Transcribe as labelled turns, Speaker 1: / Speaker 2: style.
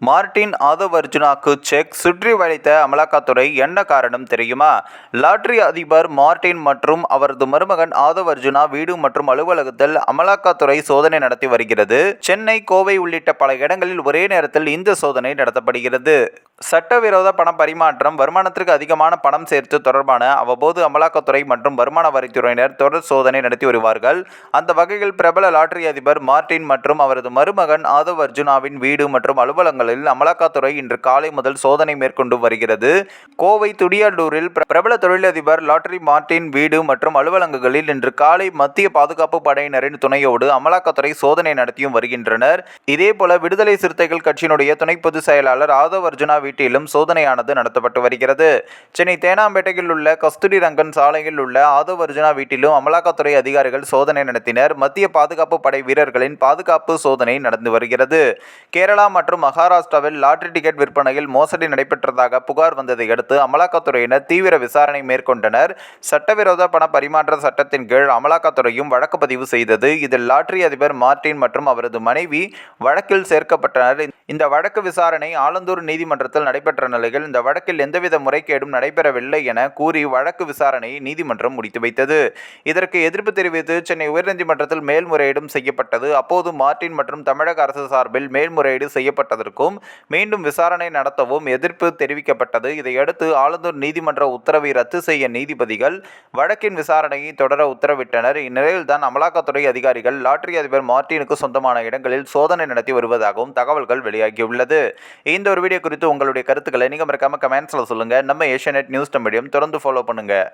Speaker 1: Martin Aadhav அர்ஜுனாக்கு check சுற்றி வளைத்த அமலாக்கத்துறை என்ன காரணம் தெரியுமா? லாட்ரி அதிபர் மார்ட்டின் மற்றும் அவரது மருமகன் ஆதவ் அர்ஜுனா வீடு மற்றும் அலுவலகத்தில் அமலாக்கத்துறை சோதனை நடத்தி வருகிறது. சென்னை கோவை உள்ளிட்ட பல இடங்களில் ஒரே நேரத்தில் இந்த சோதனை நடத்தப்படுகிறது. சட்டவிரோத பண பரிமாற்றம் வருமானத்திற்கு அதிகமான பணம் சேர்த்து தொடர்பான அவ்வப்போது அமலாக்கத்துறை மற்றும் வருமான வரித்துறையினர் தொடர் சோதனை நடத்தி வருவார்கள். அந்த வகையில் பிரபல லாட்டரி அதிபர் மார்ட்டின் மற்றும் அவரது மருமகன் ஆதவ் அர்ஜுனாவின் வீடு மற்றும் அலுவலகங்களில் அமலாக்கத்துறை இன்று காலை முதல் சோதனை மேற்கொண்டு வருகிறது. கோவை துடியாடூரில் பிரபல தொழிலதிபர் லாட்டரி மார்ட்டின் வீடு மற்றும் அலுவலகங்களில் இன்று காலை மத்திய பாதுகாப்பு படையினரின் துணையோடு அமலாக்கத்துறை சோதனை நடத்தியும் வருகின்றனர். இதேபோல விடுதலை சிறுத்தைகள் கட்சியினுடைய துணை பொதுச் செயலாளர் ஆதவ் அர்ஜுனா வீட்டிலும் சோதனையானது நடத்தப்பட்டு வருகிறது. சென்னை தேனாம்பேட்டையில் உள்ள கஸ்தூரி ரங்கன் சாலையில் உள்ள ஆதவ் அர்ஜுனா வீட்டிலும் அமலாக்கத்துறை அதிகாரிகள் சோதனை நடத்தினர். மத்திய பாதுகாப்பு படை வீரர்களின் பாதுகாப்பு சோதனை நடந்து வருகிறது. கேரளா மற்றும் மகாராஷ்டிராவில் லாட்டரி டிக்கெட் விற்பனையில் மோசடி நடைபெற்றதாக புகார் வந்ததை அடுத்து அமலாக்கத்துறையினர் தீவிர விசாரணை மேற்கொண்டனர். சட்டவிரோத பண பரிமாற்ற சட்டத்தின் கீழ் அமலாக்கத்துறையும் வழக்கு பதிவு செய்தது. இதில் லாட்டரி அதிபர் மார்டின் மற்றும் அவரது மனைவி வழக்கில் சேர்க்கப்பட்டனர். இந்த வழக்கு விசாரணை ஆலந்தூர் நீதிமன்றத்தில் நடைபெற்ற நிலையில் இந்த வழக்கில் எந்தவித முறைகேடும் நடைபெறவில்லை என கூறி வழக்கு விசாரணையை நீதிமன்றம் முடித்து வைத்தது. இதற்கு எதிர்ப்பு தெரிவித்து சென்னை உயர்நீதிமன்றத்தில் மேல்முறையீடும் செய்யப்பட்டது. அப்போது மார்ட்டின் மற்றும் தமிழக அரசு சார்பில் மேல்முறையீடு செய்யப்பட்டதற்கும் மீண்டும் விசாரணை நடத்தவும் எதிர்ப்பு தெரிவிக்கப்பட்டது. இதையடுத்து ஆலந்தூர் நீதிமன்ற உத்தரவை ரத்து செய்ய நீதிபதிகள் வழக்கின் விசாரணையை தொடர உத்தரவிட்டனர். இந்நிலையில்தான் அமலாக்கத்துறை அதிகாரிகள் லாட்டரி அதிபர் மார்டினுக்கு சொந்தமான இடங்களில் சோதனை நடத்தி வருவதாகவும் தகவல்கள் வெளியாகியுள்ளது. இந்த ஒரு வீடியோ குறித்து உங்களுடைய கருத்துக்களை நீங்கள் மறக்காமல் கமெண்ட்ஸில் சொல்லுங்கள் நம்ம ஏஷியா நியூஸ் மீடியம் தொடர்ந்து ஃபாலோ பண்ணுங்கள்